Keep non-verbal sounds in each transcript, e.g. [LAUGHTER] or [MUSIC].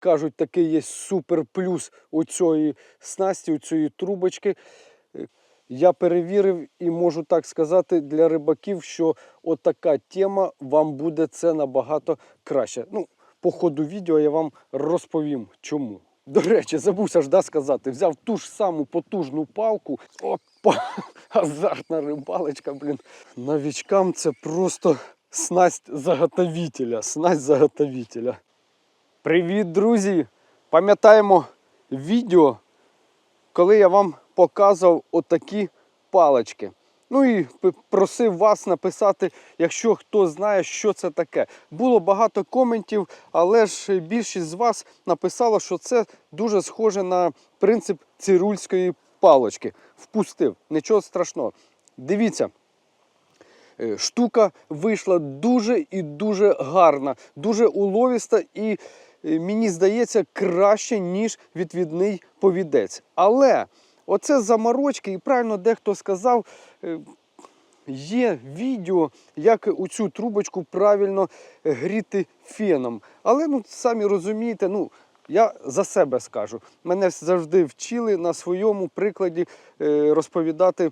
кажуть, такий є супер плюс у цієї снасті, у цієї трубочки. Е, Я перевірив і можу так сказати для рибаків, що отака тема вам буде це набагато краще. Ну, по ходу відео я вам розповім чому. До речі, забувся ж да, сказати, взяв ту ж саму потужну палку. Опа! [LAUGHS] Азартна рибалочка, блін. Новічкам це просто снасть заготовителя. Снасть заготовителя. Привіт, друзі! Пам'ятаємо відео, коли я вам показував отакі палички. Ну і просив вас написати, якщо хто знає, що це таке. Було багато коментів, але ж більшість з вас написало, що це дуже схоже на принцип цирульської палочки. Впустив, нічого страшного. Дивіться, Е, штука вийшла дуже і дуже гарна, дуже уловіста і мені здається краще, ніж відвідний повідець. Але оце заморочки, і правильно дехто сказав. е, Є відео, як у цю трубочку правильно е, гріти феном. Але ну, самі розумієте, ну, я за себе скажу. Мене завжди вчили на своєму прикладі е, розповідати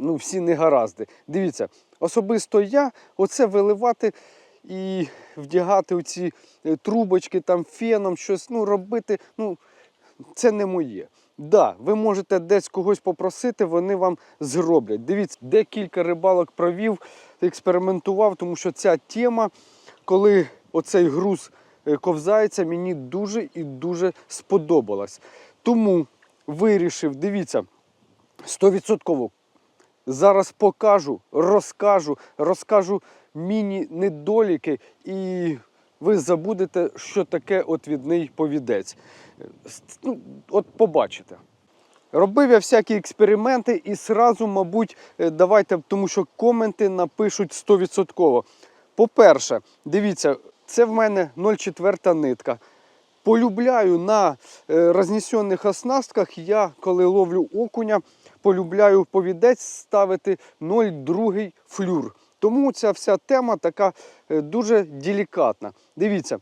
ну, всі негаразди. Дивіться, особисто я оце виливати і вдягати оці е, трубочки там феном, щось ну, робити, ну, це не моє. Да, ви можете десь когось попросити, вони вам зроблять. Дивіться, декілька рибалок провів, експериментував, тому що ця тема, коли оцей груз е, ковзається, мені дуже і дуже сподобалась. Тому вирішив, дивіться, 100% Зараз покажу, розкажу, розкажу міні-недоліки, і ви забудете, що таке отвідний повідець. Ну, от побачите. Робив я всякі експерименти і сразу, мабуть, е, давайте, тому що коменти напишуть 100%. По-перше, дивіться, це в мене 0,4 нитка. Полюбляю на е, рознесених оснастках, я коли ловлю окуня, полюбляю повідець ставити 0,2 флюр. Тому ця вся тема така е, дуже делікатна. Дивіться,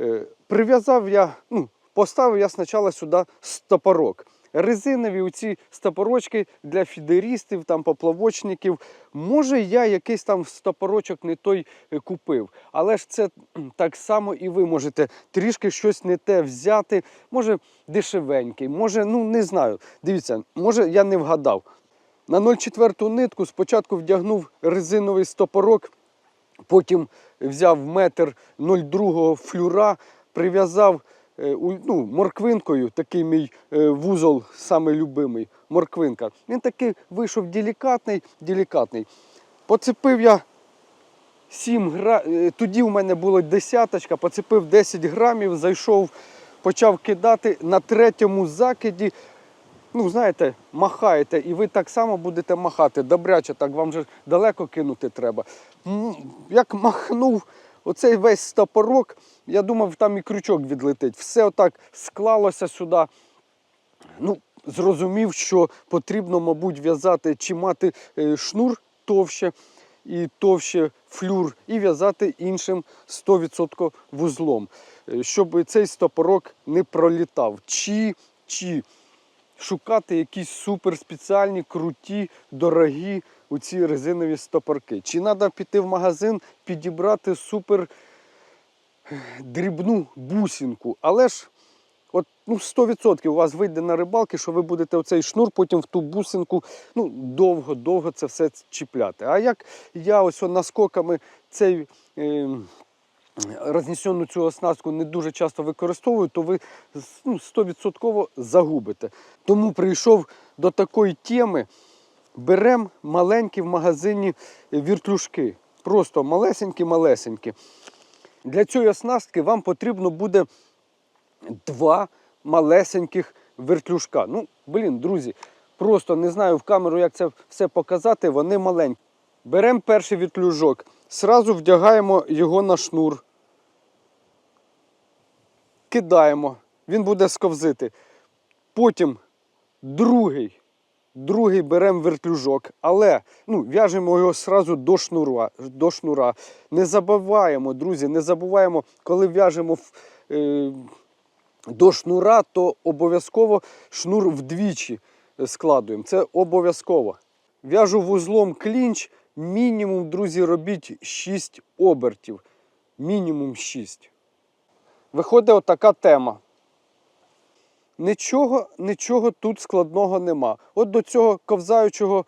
е, прив'язав я, ну, поставив я спочатку сюди стопорок. Резинові оці стопорочки для фідерістів, там поплавочників. Може, я якийсь там стопорочок не той е, купив. Але ж це так само і ви можете трішки щось не те взяти. Може, дешевенький, може, ну не знаю. Дивіться, може я не вгадав. На 0,4 нитку спочатку вдягнув резиновий стопорок, потім взяв метр 0,2 флюра, прив'язав е, ну, морквинкою, такий мій е, вузол, самий любимий, морквинка. Він такий вийшов делікатний, делікатний. Поцепив я 7 гра... е, Тоді в мене було десяточка, поцепив 10 грамів, зайшов, почав кидати на третьому закиді. Ну, знаєте, махаєте, і ви так само будете махати. Добряче, так вам же далеко кинути треба. Як махнув оцей весь стопорок, я думав, там і крючок відлетить. Все отак склалося сюди. Ну, зрозумів, що потрібно, мабуть, в'язати чи мати е, шнур товще і товще флюр, і в'язати іншим 100% вузлом, е, щоб цей стопорок не пролітав. Чи, чи шукати якісь суперспеціальні, круті, дорогі оці резинові стопорки. Чи треба піти в магазин, підібрати супер дрібну бусинку. Але ж от, ну, 100% у вас вийде на рибалки, що ви будете оцей шнур потім в ту бусинку ну, довго-довго це все чіпляти. А як я ось наскоками цей. Е, Рознесену цю оснастку не дуже часто використовую, то ви ну, 100% загубите. Тому прийшов до такої теми. Беремо маленькі в магазині віртлюшки. Просто малесенькі-малесенькі. Для цієї оснастки вам потрібно буде два малесеньких вертлюжка. Ну, блін, друзі, просто не знаю в камеру, як це все показати, вони маленькі. Беремо перший вертлюжок, сразу вдягаємо його на шнур. Кидаємо, він буде сковзити. Потім другий, другий беремо вертлюжок, але ну, в'яжемо його сразу до шнура, до шнура. Не забуваємо, друзі, не забуваємо, коли в'яжемо е, до шнура, то обов'язково шнур вдвічі складуємо. Це обов'язково. В'яжу вузлом клінч. Мінімум, друзі, робіть 6 обертів. Мінімум 6. Виходить отака тема. Нічого, нічого тут складного нема. От до цього ковзаючого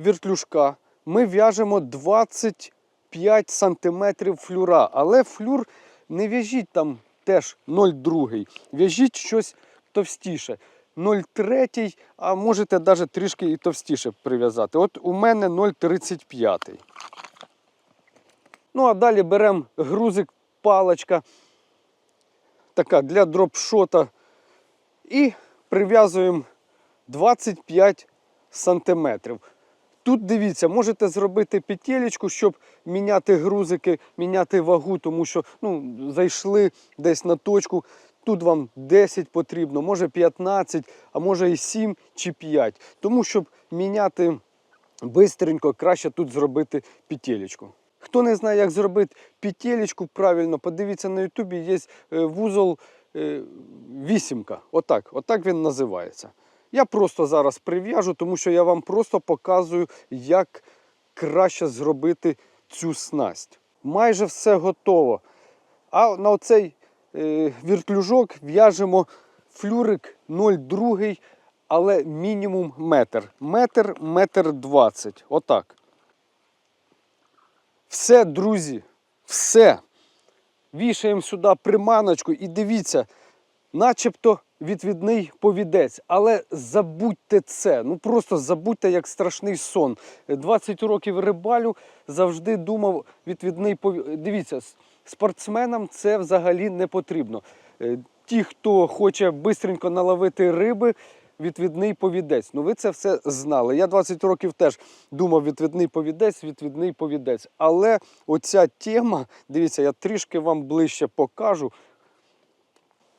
віртлюжка ми в'яжемо 25 сантиметрів флюра. Але флюр не в'яжіть там теж 0,2. В'яжіть щось товстіше. 0,3, а можете навіть трішки і товстіше прив'язати. От у мене 0,35. Ну, а далі беремо грузик, паличка, така для дропшота. І прив'язуємо 25 сантиметрів. Тут дивіться, можете зробити петелечку, щоб міняти грузики, міняти вагу, тому що ну, зайшли десь на точку. Тут вам 10 потрібно, може 15, а може і 7 чи 5. Тому щоб міняти бистренько, краще тут зробити петелечку. Хто не знає, як зробити петелечку правильно, подивіться на Ютубі, є е, вузол е, вісімка. Отак, отак він називається. Я просто зараз прив'яжу, тому що я вам просто показую, як краще зробити цю снасть. Майже все готово. А на оцей віртлюжок в'яжемо флюрик 0,2, але мінімум метр. Метр, метр двадцять. Отак. Все, друзі, все. Вішаємо сюди приманочку і дивіться, начебто відвідний повідець. Але забудьте це. Ну просто забудьте як страшний сон. 20 років рибалю завжди думав відвідний повідець. Дивіться, спортсменам це взагалі не потрібно. Е, Ті, хто хоче бистренько наловити риби, відвідний повідець. Ну ви це все знали. Я 20 років теж думав відвідний повідець, відвідний повідець. Але оця тема, дивіться, я трішки вам ближче покажу.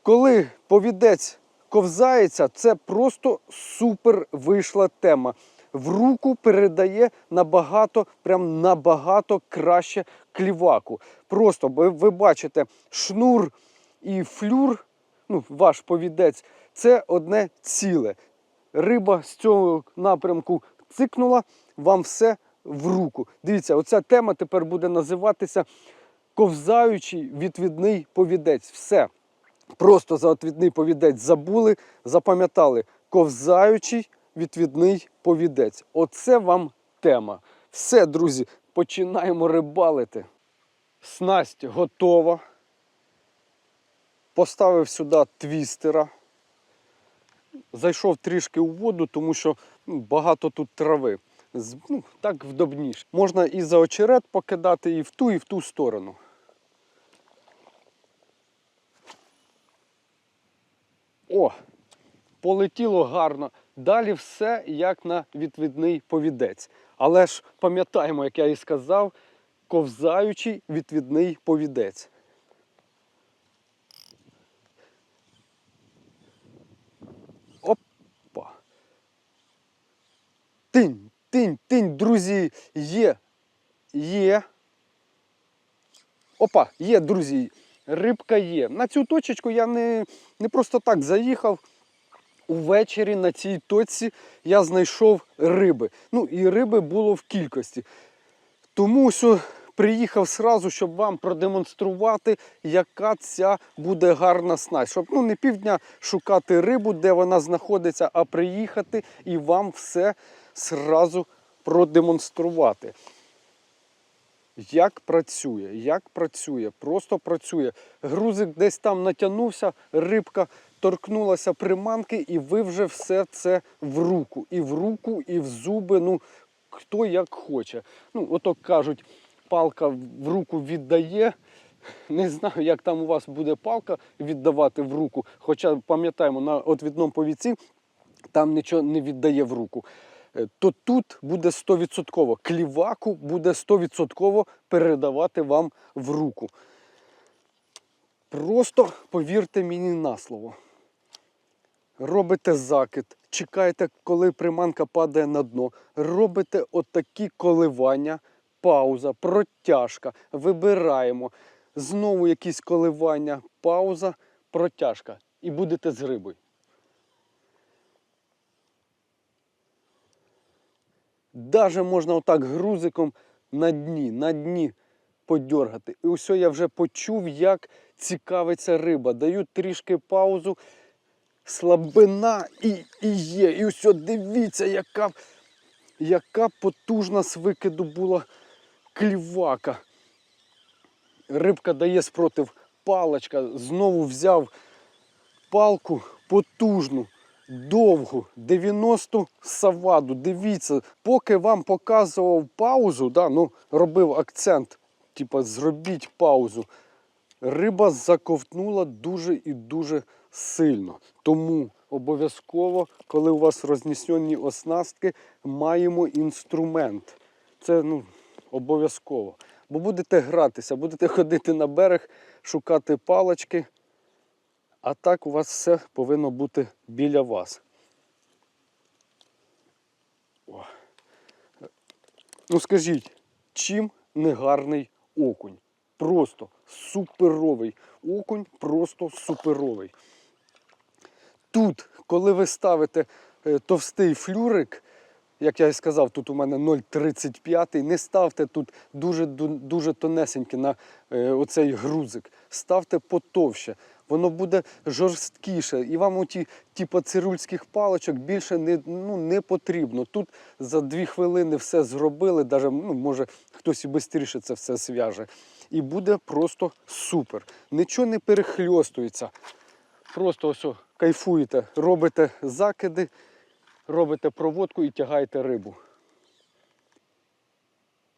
Коли повідець ковзається, це просто супер вийшла тема. В руку передає набагато, прям набагато краще кліваку. Просто ви, бачите, шнур і флюр, ну, ваш повідець, це одне ціле. Риба з цього напрямку цикнула, вам все в руку. Дивіться, оця тема тепер буде називатися ковзаючий відвідний повідець. Все. Просто за відвідний повідець забули, запам'ятали. Ковзаючий відвідний повідець. Оце вам тема. Все, друзі, починаємо рибалити. Снасть готова. Поставив сюди твістера. Зайшов трішки у воду, тому що ну, багато тут трави. Ну, так вдобніше. Можна і за очерет покидати, і в ту, і в ту сторону. О, полетіло гарно. Далі все як на відвідний повідець. Але ж пам'ятаємо, як я і сказав, ковзаючий відвідний повідець. Опа. Тинь, тинь, тинь, друзі, є. Є. Опа, є, друзі, рибка є. На цю точечку я не, не просто так заїхав. Увечері на цій точці я знайшов риби. Ну і риби було в кількості. Тому що приїхав сразу, щоб вам продемонструвати, яка ця буде гарна снасть. Щоб ну, не півдня шукати рибу, де вона знаходиться, а приїхати і вам все сразу продемонструвати. Як працює, як працює, просто працює. Грузик десь там натягнувся, рибка торкнулася приманки, і ви вже все це в руку. І в руку, і в зуби. Ну, хто як хоче. Ну, ото кажуть, палка в руку віддає. Не знаю, як там у вас буде палка віддавати в руку. Хоча пам'ятаємо, на отвідному повіці там нічого не віддає в руку. Е, То тут буде 100%. Кліваку буде 100% передавати вам в руку. Просто повірте мені на слово. Робите закид, чекаєте, коли приманка падає на дно. Робите отакі коливання, пауза, протяжка. Вибираємо. Знову якісь коливання, пауза, протяжка. І будете з рибою. Даже можна отак грузиком на дні, на дні подьоргати. І ось я вже почув, як цікавиться риба. Даю трішки паузу. Слабина і, і є. І ось дивіться, яка, яка потужна з викиду була клівака. Рибка дає спротив палочка. Знову взяв палку потужну, довгу, 90 саваду. Дивіться, поки вам показував паузу, да, ну, робив акцент, типа зробіть паузу. Риба заковтнула дуже і дуже сильно. Тому обов'язково, коли у вас рознесені оснастки, маємо інструмент. Це ну, обов'язково. Бо будете гратися, будете [LAUGHS] ходити на берег, шукати палочки. А так у вас все повинно бути біля вас. О. Ну скажіть, чим не гарний окунь? Просто суперовий. Окунь просто суперовий. Тут, коли ви ставите е, товстий флюрик, як я і сказав, тут у мене 0,35, не ставте тут дуже, ду- дуже тонесенький на е, оцей грузик. Ставте потовще. Воно буде жорсткіше. І вам оті типу цирульських паличок більше не, ну, не потрібно. Тут за дві хвилини все зробили, даже, ну, може хтось і швидше це все зв'яже. І буде просто супер. Нічого не перехльостується. Просто ось кайфуєте, робите закиди, робите проводку і тягаєте рибу.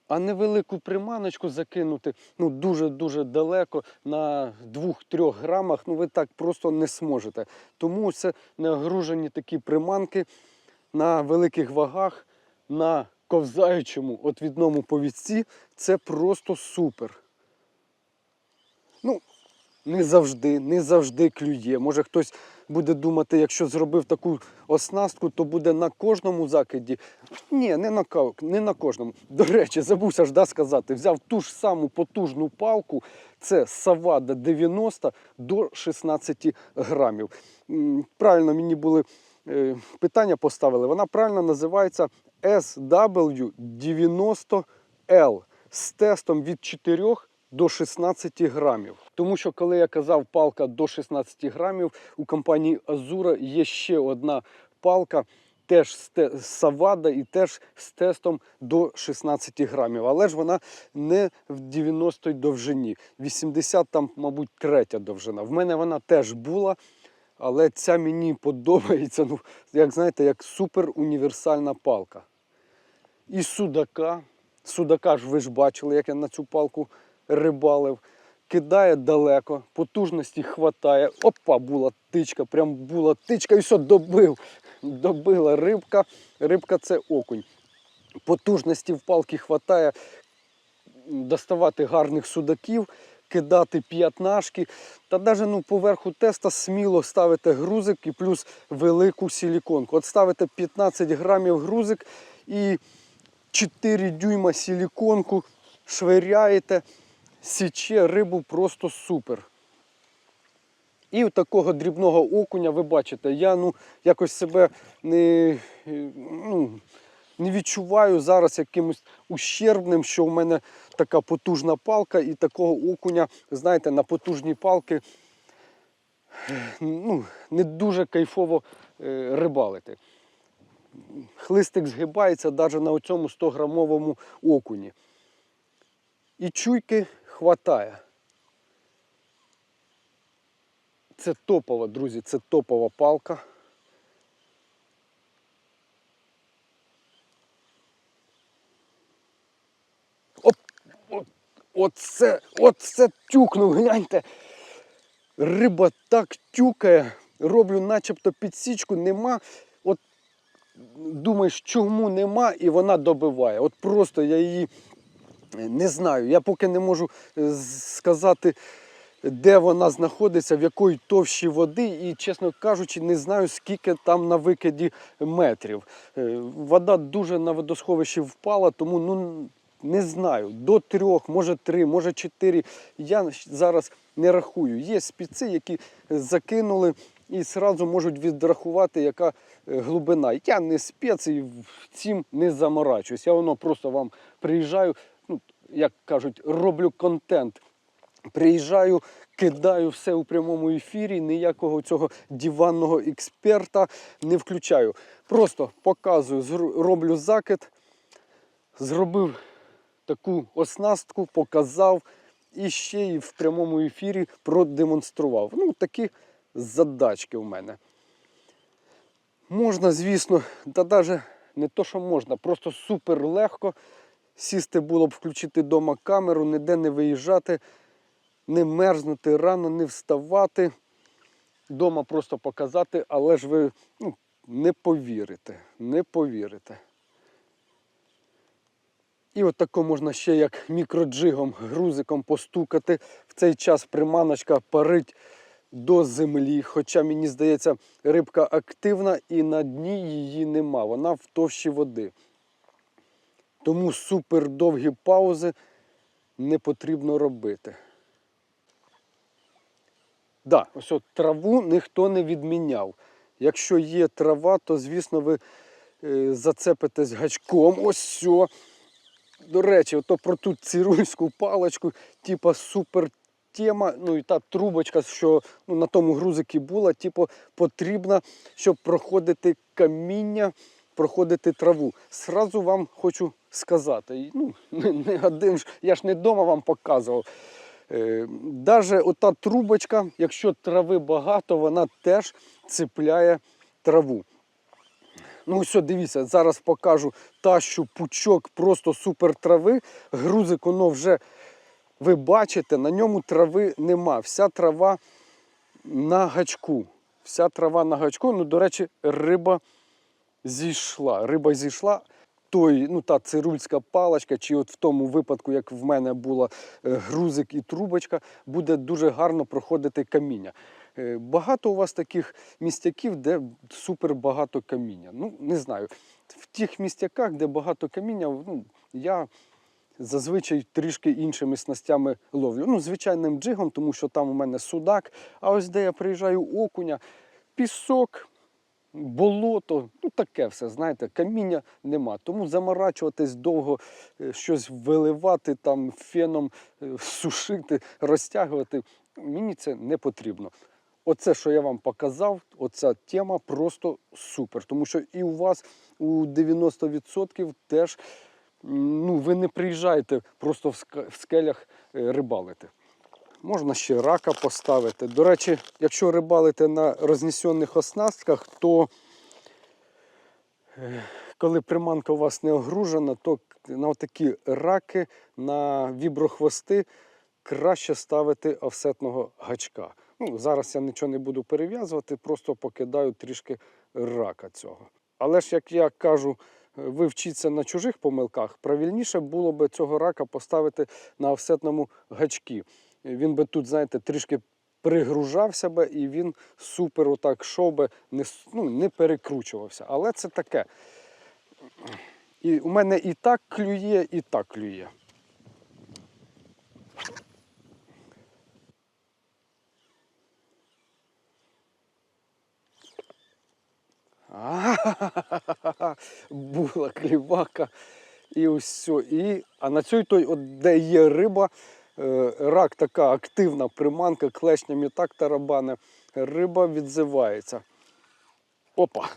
А невелику приманочку закинути ну, дуже-дуже далеко на 2-3 грамах, ну ви так просто не зможете. Тому це нагружені такі приманки на великих вагах, на ковзаючому отвідному повідці. Це просто супер. Ну, не завжди, не завжди клює. Може хтось буде думати, якщо зробив таку оснастку, то буде на кожному закиді. Ні, не на, не на кожному. До речі, забувся ж да, сказати, взяв ту ж саму потужну палку, це Савада 90 до 16 грамів. Правильно мені були е, питання поставили. Вона правильно називається SW90L з тестом від 4 до 16 грамів. Тому що, коли я казав палка до 16 грамів, у компанії Азура є ще одна палка, теж з Савада і теж з тестом до 16 грамів. Але ж вона не в 90 довжині. 80 там, мабуть, третя довжина. В мене вона теж була. Але ця мені подобається, ну, як знаєте, як супер універсальна палка. І судака. Судака ж ви ж бачили, як я на цю палку рибалив. Кидає далеко, потужності хватає. Опа, була тичка, прям була тичка і все, добив. Добила рибка. Рибка це окунь. Потужності в палки хватає доставати гарних судаків, кидати п'ятнашки. Та навіть ну, поверху теста сміло ставите грузик і плюс велику силіконку. От ставите 15 грамів грузик і 4 дюйма силіконку, швиряєте, січе рибу просто супер. І у такого дрібного окуня, ви бачите, я ну, якось себе не, ну, не відчуваю зараз якимось ущербним, що в мене така потужна палка і такого окуня, знаєте, на потужні палки ну, не дуже кайфово е, рибалити. Хлистик згибається навіть на цьому 100-грамовому окуні. І чуйки хватає. Це топова, друзі, це топова палка. Оце, оце тюкнув, гляньте. Риба так тюкає, роблю начебто підсічку, нема. От думаєш, чому нема, і вона добиває. От просто я її не знаю. Я поки не можу е, сказати, де вона знаходиться, в якої товщі води, і, чесно кажучи, не знаю, скільки там на викиді метрів. Е, Вода дуже на водосховищі впала, тому ну, не знаю, до трьох, може три, може чотири. Я зараз не рахую. Є спіци, які закинули і одразу можуть відрахувати, яка е, глибина. Я не спец і цим не заморачуюсь. Я воно просто вам приїжджаю, як кажуть, роблю контент. Приїжджаю, кидаю все у прямому ефірі, ніякого цього диванного експерта не включаю. Просто показую, роблю закид, зробив таку оснастку, показав і ще й в прямому ефірі продемонстрував. Ну, такі задачки у мене. Можна, звісно, та навіть не то, що можна, просто супер легко сісти було б включити вдома камеру, ніде не виїжджати, не мерзнути рано, не вставати. Дома просто показати, але ж ви ну, не повірите, не повірите. І от тако можна ще як мікроджигом, грузиком постукати. В цей час приманочка парить до землі. Хоча, мені здається, рибка активна і на дні її нема. Вона в товщі води. Тому супер довгі паузи не потрібно робити. Да, ось от траву ніхто не відміняв. Якщо є трава, то звісно ви е, зацепитесь гачком. Ось все. До речі, ото про ту цирульську паличку, типа супер тема. Ну і та трубочка, що ну, на тому грузикі була, типу, потрібна, щоб проходити каміння, проходити траву. Сразу вам хочу сказати, ну, [LAUGHS] не, один я ж не вдома вам показував. Е, Даже ота трубочка, якщо трави багато, вона теж цепляє траву. Ну, ось, дивіться, зараз покажу тащу пучок просто супер трави. Грузик, воно вже ви бачите, на ньому трави нема. Вся трава на гачку. Вся трава на гачку. Ну, до речі, риба зійшла. Риба зійшла. Той, ну, та цирульська паличка, чи от в тому випадку, як в мене була е, грузик і трубочка, буде дуже гарно проходити каміння. Е, Багато у вас таких містяків, де супер багато каміння. Ну, не знаю. В тих містяках, де багато каміння, ну, я зазвичай трішки іншими снастями ловлю. Ну, звичайним джигом, тому що там у мене судак. А ось де я приїжджаю окуня, пісок, болото, ну таке все, знаєте, каміння нема. Тому заморачуватись довго, е, щось виливати, там феном е, сушити, розтягувати. Мені це не потрібно. Оце, що я вам показав, оця тема просто супер. Тому що і у вас у 90% теж ну, ви не приїжджаєте просто в скелях е, рибалити. Можна ще рака поставити. До речі, якщо рибалите на рознесених оснастках, то е, коли приманка у вас не огружена, то на такі раки, на віброхвости краще ставити офсетного гачка. Ну, зараз я нічого не буду перев'язувати, просто покидаю трішки рака цього. Але ж, як я кажу, е, ви вчіться на чужих помилках, правильніше було би цього рака поставити на офсетному гачкі. Він би тут, знаєте, трішки пригружався би і він супер отак йшов би, не, ну, не перекручувався. Але це таке. І у мене і так клює, і так клює. А, [LAUGHS] Була клівака. І все. І, а на цій той, от, де є риба, рак така активна приманка, клешнями так тарабане, риба відзивається. Опа!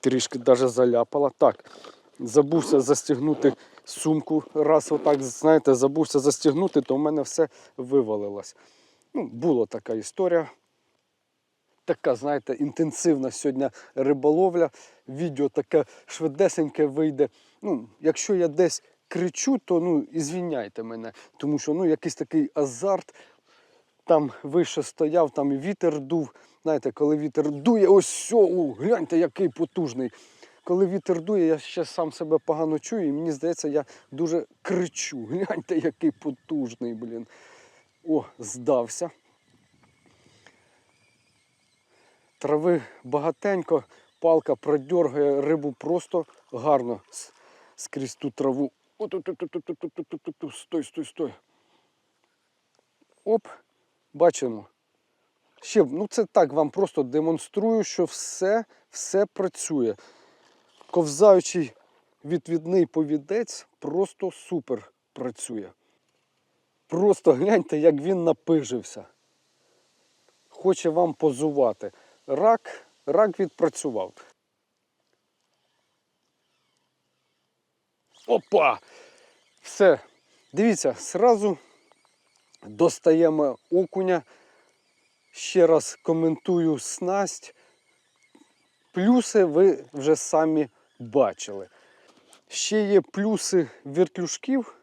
Трішки навіть заляпала. Так, забувся застігнути сумку. Раз отак, знаєте, забувся застігнути, то в мене все вивалилось. Ну, була така історія. Така, знаєте, інтенсивна сьогодні риболовля. Відео таке швидесеньке вийде. Ну, якщо я десь кричу, то ну, звільняйте мене, тому що ну, якийсь такий азарт. Там вище стояв, там і вітер дув. Знаєте, коли вітер дує, ось все, о, гляньте, який потужний. Коли вітер дує, я ще сам себе погано чую, і мені здається, я дуже кричу. [LAUGHS] Гляньте, який потужний, блін. О, здався. Трави багатенько, палка продьоргає рибу просто гарно скрізь ту траву. Стой, стой, стой. Оп, бачимо. Ще, ну це так вам просто демонструю, що все все працює. Ковзаючий відвідний повідець просто супер працює. Просто гляньте, як він напижився. Хоче вам позувати. Рак, рак відпрацював. Опа! Все. Дивіться, зразу достаємо окуня. Ще раз коментую снасть. Плюси ви вже самі бачили. Ще є плюси вертлюжків.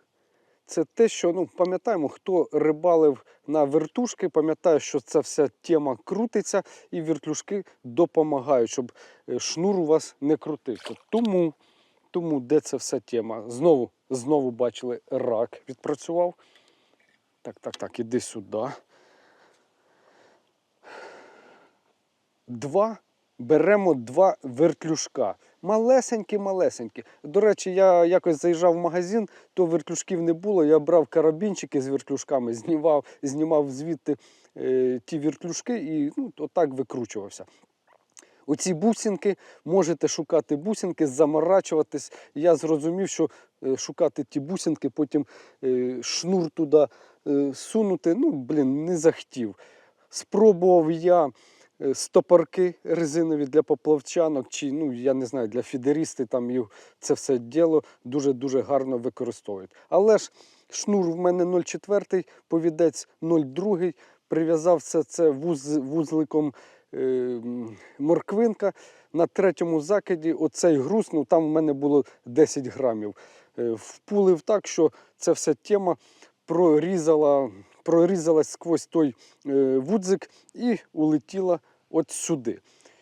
Це те, що ну, пам'ятаємо, хто рибалив на вертушки, пам'ятає, що ця вся тема крутиться, і вертлюжки допомагають, щоб е, шнур у вас не крутився. Тому, тому де ця вся тема? Знову, знову бачили, рак відпрацював. Так, так, так, іди сюди. Два. Беремо два вертлюжка. Малесенькі, малесенькі. До речі, я якось заїжджав в магазин, то вертлюжків не було. Я брав карабінчики з вертлюжками, знімав, знімав звідти е, ті вертлюжки і ну, отак викручувався. Оці бусинки, можете шукати бусинки, заморачуватись. Я зрозумів, що е, шукати ті бусинки, потім е, шнур туди е, сунути, ну, блін, не захотів. Спробував я стопорки резинові для поплавчанок, чи ну, я не знаю, для фідерісти там це все діло дуже-дуже гарно використовують. Але ж шнур в мене 0,4, повідець 0,2, прив'язав все це вуз, вузликом морквинка. На третьому закиді оцей груз, ну там в мене було 10 грамів. Е, Впулив так, що ця вся тема прорізала, прорізалась сквозь той е, вудзик і улетіла от сюди.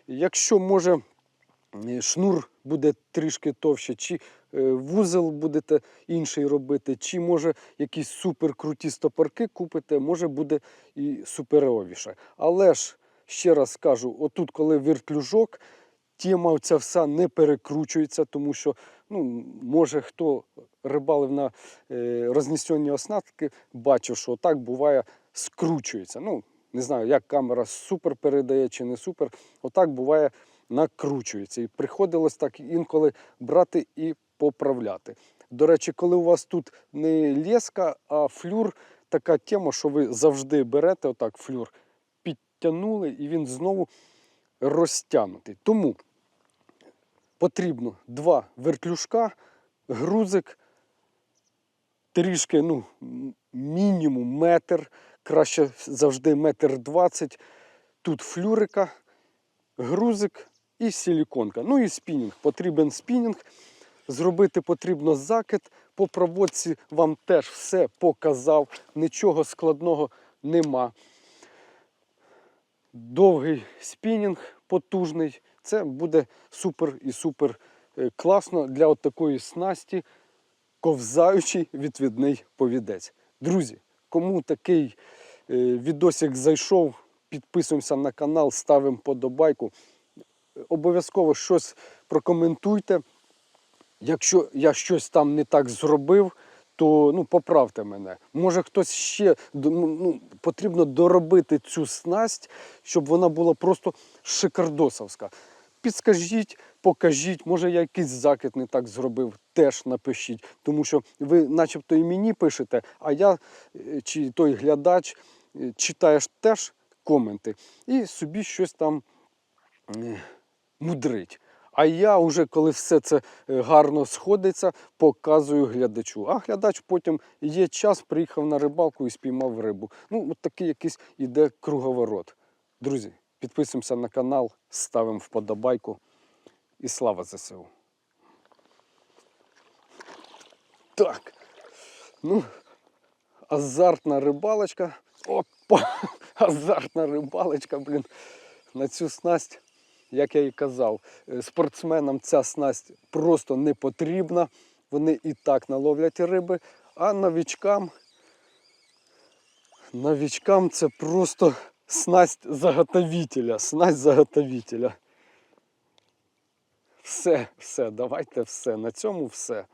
Якщо може е, шнур буде трішки товще, чи вузол будете інший робити, чи може якісь суперкруті стопорки купите, може буде і суперовіше. Але ж ще раз кажу: отут, коли вертлюжок, тема ця вся не перекручується, тому що ну, може хто рибалив на е, рознесенні оснастки, бачив, що так буває, скручується. Ну, не знаю, як камера супер передає чи не супер. Отак буває, накручується. І приходилось так інколи брати і поправляти. До речі, коли у вас тут не леска, а флюр, така тема, що ви завжди берете отак флюр, підтягнули, і він знову розтягнутий. Тому потрібно два вертлюжка, грузик, трішки, ну, мінімум метр, краще завжди метр двадцять. Тут флюрика, грузик і силіконка. Ну і спінінг. Потрібен спінінг. Зробити потрібно закид. По проводці вам теж все показав. Нічого складного нема. Довгий спінінг потужний. Це буде супер і супер е, класно для от такої снасті, ковзаючий відвідний повідець. Друзі, кому такий е, відосик зайшов, підписуємося на канал, ставимо подобайку. Обов'язково щось прокоментуйте. Якщо я щось там не так зробив, то ну, поправте мене. Може хтось ще ну, ну, потрібно доробити цю снасть, щоб вона була просто шикардосовська. Підскажіть, покажіть, може я якийсь закид не так зробив, теж напишіть. Тому що ви начебто і мені пишете, а я е, чи той глядач е, читаєш теж коменти і собі щось там е, мудрить. А я вже, коли все це е, гарно сходиться, показую глядачу. А глядач потім є час, приїхав на рибалку і спіймав рибу. Ну, от такий якийсь іде круговорот. Друзі, підписуємося на канал, ставимо вподобайку. І слава ЗСУ. Так. Ну, азартна рибалочка. Опа! [LAUGHS] Азартна рибалочка, блін. На цю снасть, як я і казав, е, спортсменам ця снасть просто не потрібна. Вони і так наловлять риби, а новічкам, новічкам це просто снасть заготовителя. Снасть заготовителя. Все, все, давайте все. На цьому все.